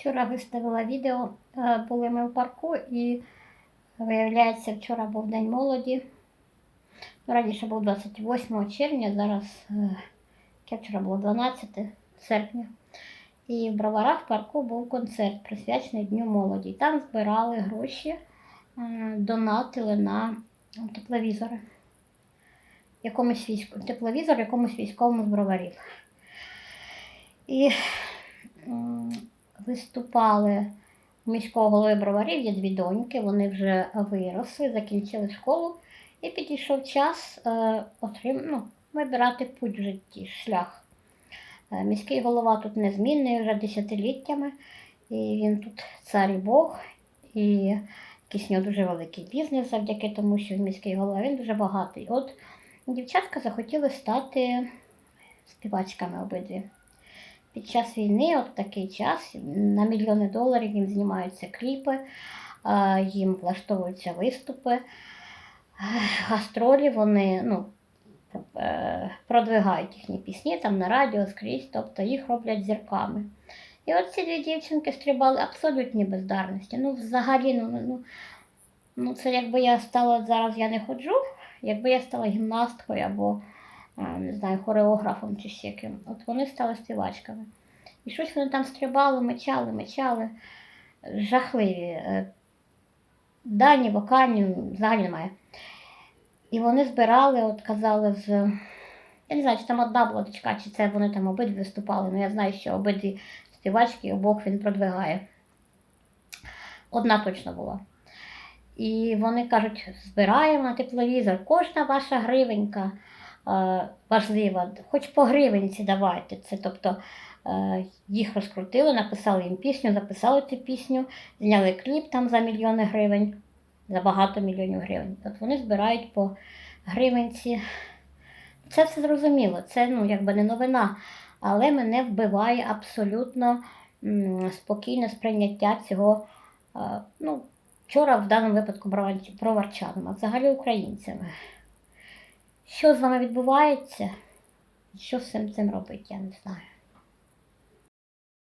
Вчора виставила відео, е, були ми в парку і виявляється, вчора був День молоді. Ну, Раніше був 28 червня, зараз е, яке вчора було 12 серпня. І в Броварах в парку був концерт, присвячений Дню молоді. Там збирали гроші, донатили на тепловізори. Якомусь війську... Тепловізор якомусь військовому з броварів. І виступали міського голови броварів, є дві доньки, вони вже виросли, закінчили школу. І підійшов час е, отрим... ну, вибирати путь в житті, шлях. Е, Міський голова тут незмінний вже десятиліттями, і він тут цар і Бог, і якийсь нього дуже великий бізнес завдяки тому, що він міський голова, він дуже багатий. От дівчатка захотіли стати співачками обидві. Під час війни, от такий час, на мільйони доларів їм знімаються кліпи, е, їм влаштовуються виступи, гастролі, вони ну, е, продвигають їхні пісні там на радіо скрізь, тобто їх роблять зірками. І от ці дві дівчинки стрибали абсолютні бездарності. Ну, взагалі, ну, ну, ну це якби я стала зараз я не ходжу, якби я стала гімнасткою або не знаю, хореографом чи ще ким. От вони стали співачками. І щось вони там стрибали, мечали, мечали. Жахливі. е, Дані, вокальні, взагалі немає. І вони збирали, от казали, з. Я не знаю, чи там одна була дочка, чи це вони там обидві виступали, але я знаю, що обидві співачки, обох він продвигає. Одна точно була. І вони кажуть, збираємо на тепловізор, кожна ваша гривенька важлива, хоч по гривенці давайте. Це тобто е, їх розкрутили, написали їм пісню, записали цю пісню, зняли кліп там за мільйони гривень, за багато мільйонів гривень. От вони збирають по гривенці. Це все зрозуміло, це ну, якби не новина, але мене вбиває абсолютно спокійне сприйняття цього. е, ну, Вчора в даному випадку броварчанам, а взагалі українцями. Що з вами відбувається? Що з цим цим робити, я не знаю.